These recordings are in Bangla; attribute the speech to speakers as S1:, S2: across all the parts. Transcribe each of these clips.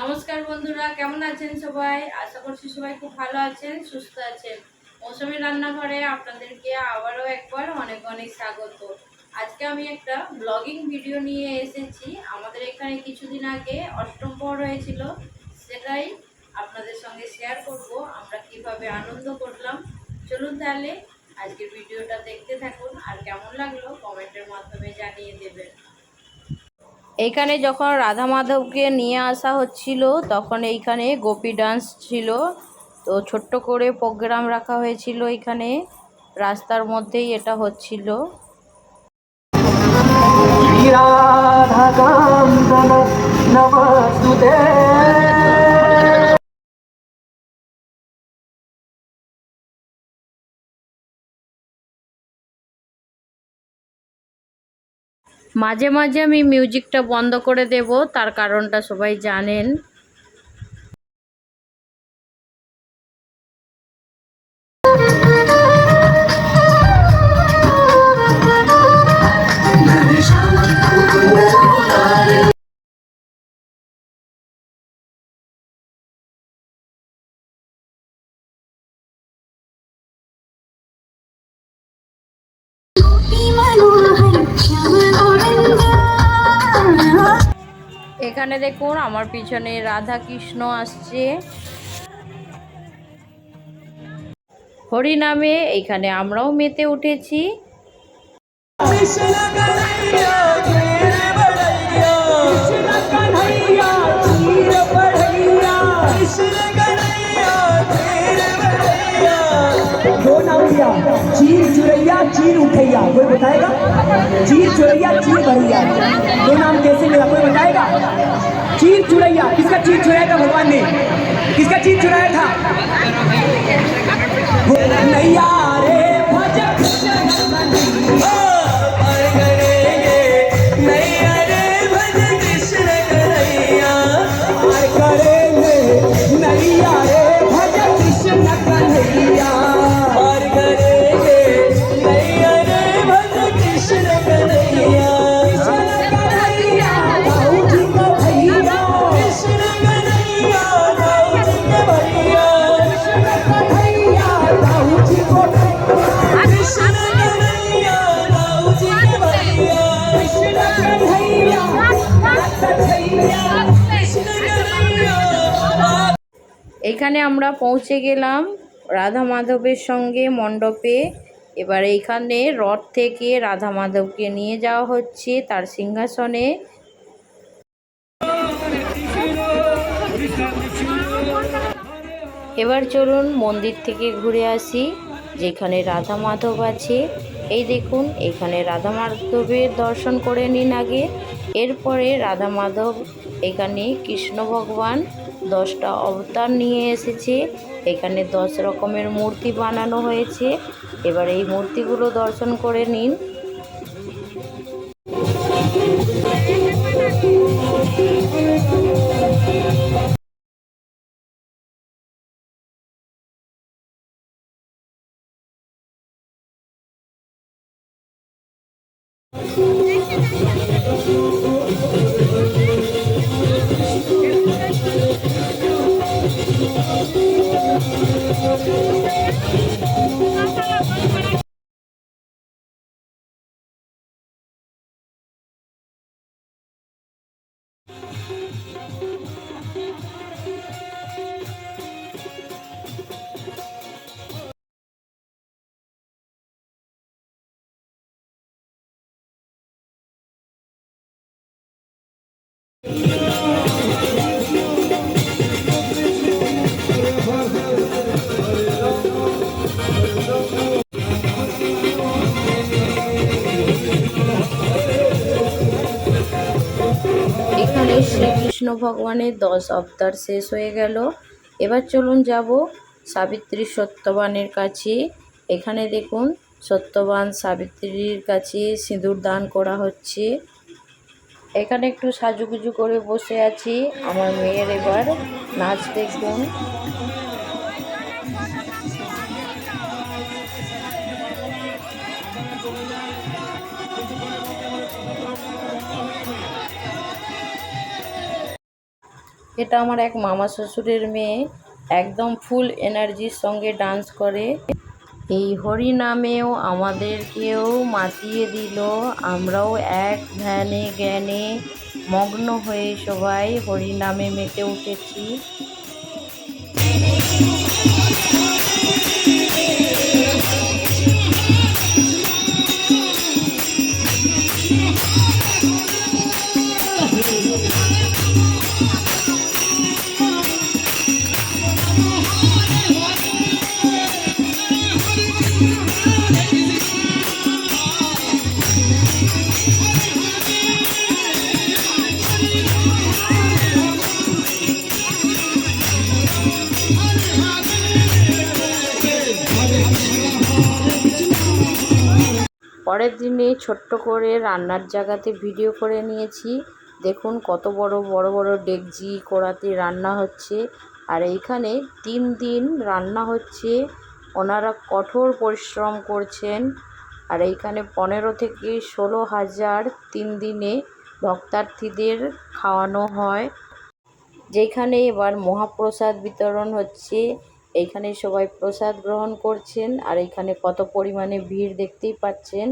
S1: নমস্কার বন্ধুরা, কেমন আছেন সবাই? আশা করছি সবাই খুব ভালো আছেন, সুস্থ আছেন। মৌসুমী রান্নাঘরে আপনাদেরকে আবারও একবার অনেক অনেক স্বাগত। আজকে আমি একটা ব্লগিং ভিডিও নিয়ে এসেছি। আমাদের এখানে কিছুদিন আগে অষ্টম পর হয়েছিল, সেটাই আপনাদের সঙ্গে শেয়ার করব, আমরা কীভাবে আনন্দ করলাম। চলুন তাহলে আজকের ভিডিওটা দেখতে থাকুন, আর কেমন লাগল কমেন্টের মাধ্যমে জানিয়ে দেবেন। এইখানে যখন রাধা মাধবকে নিয়ে আসা হচ্ছিল, তখন এইখানে গোপী ডান্স ছিল। তো ছোট্ট করে প্রোগ্রাম রাখা হয়েছিল এখানে। রাস্তার মধ্যেই এটা হচ্ছিল।
S2: राधा
S1: মাঝে মাঝে আমি মিউজিকটা বন্ধ করে দেব তার কারণটা সবাই জানেন। এখানে দেখুন আমার পিছনে রাধা কৃষ্ণ আসছে। হরি নামে এখানে আমরাও মেতে উঠেছি।
S2: चुरैया चीर उठैया, कोई बताएगा? चीर चुरैया, चीर भरैया दो नाम कैसे मिला, कोई बताएगा? चीर चुरैया, किसका चीर चुराया था भगवान ने? किसका चीर चुराया था? नैया रे भज
S1: এখানে আমরা পৌঁছে গেলাম রাধা মাধবের সঙ্গে মণ্ডপে। এবার এইখানে রথ থেকে রাধা মাধবকে নিয়ে যাওয়া হচ্ছে তার সিংহাসনে। এবার চলুন মন্দির থেকে ঘুরে আসি, যেখানে রাধা মাধব আছে। এই দেখুন, এখানে রাধা মাধবের দর্শন করে নিন আগে। এরপরে রাধা মাধব এখানে কৃষ্ণ ভগবান দশটা অবতার নিয়ে এসেছে। এখানে দশ রকমের মূর্তি বানানো হয়েছে। এবার এই মূর্তিগুলো দর্শন করে নিন। এখানে ভগবানের দশ অবতার শেষ হয়ে গেল। এবার চলুন যাব সাবিত্রী সত্যবানের কাছে। এখানে দেখুন, সত্যবান সাবিত্রীর কাছে সিঁদুর দান করা হচ্ছে। এখানে একটু সাজুগুজু করে বসে আছি। আমার মেয়ের এবার নাচ দেখুন। এটা আমার এক মামা শ্বশুরের মেয়ে, একদম ফুল এনার্জির সঙ্গে ডান্স করে। এই হরি নামেও আমাদেরকেও মাতিয়ে দিল। আমরাও এক ধ্যানে জ্ঞানে মগ্ন হয়ে সবাই হরি নামে মেতে উঠেছি। পরের দিনে ছোট্ট করে রান্নার জায়গাতে ভিডিও করে নিয়েছি। দেখুন কত বড় বড় বড় ডেকজি কড়াতে রান্না হচ্ছে। আর এইখানে তিন দিন রান্না হচ্ছে। ওনারা কঠোর পরিশ্রম করছেন। আর এইখানে পনেরো থেকে ষোলো হাজার তিন দিনে ভক্তার্থীদের খাওয়ানো হয়। যেখানে এবার মহাপ্রসাদ বিতরণ হচ্ছে। এইখানে সবাই প্রসাদ গ্রহণ করছেন আর এইখানে কত পরিমাণে ভিড় দেখতেই পাচ্ছেন।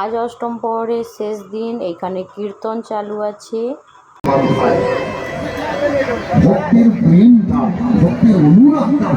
S1: আজ অষ্টম পরের শেষ দিন এখানে কীর্তন চালু আছে।
S3: ভক্তির প্রেমটা ভক্তির অনুরাগটা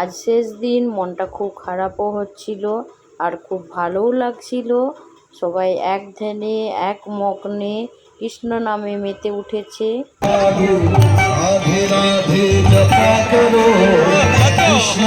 S1: আজ শেষ দিন, মনটা খুব খারাপও হচ্ছিল আর খুব ভালোও লাগছিল। সবাই এক ধ্যানে, এক মগ্নে কৃষ্ণ নামে মেতে উঠেছে।
S3: কৃষ্ণ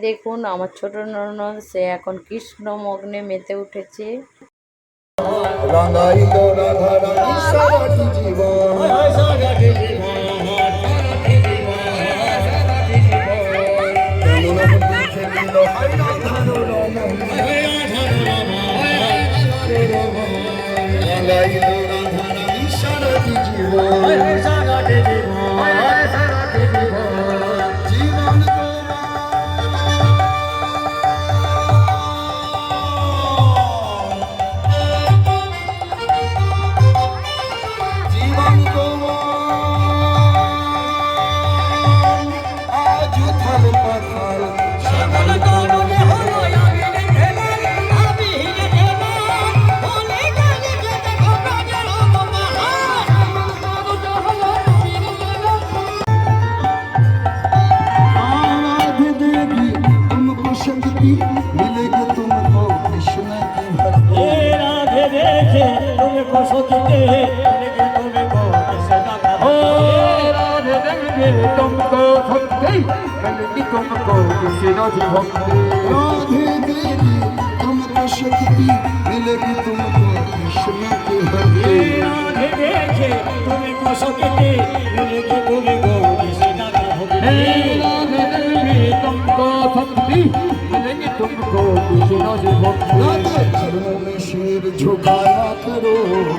S1: দেখুন আমার ছোট ননদ সে এখন কৃষ্ণ মগ্নে মেতে উঠেছে
S3: রাঙাইল मिलेगी तुमको कृष्ण की भक्ति
S2: राधे
S3: देवी तुमको शक्ति मिलेगी तुमको कृष्ण की भक्ति
S2: राधे देखे तुमको सोचते मिलेगी तुमको कृष्ण की भक्ति राधे देखे तुमको भक्ति मिलेगी तुमको कृष्ण की भक्ति
S3: राधे चरणों में सिर झुकाया करो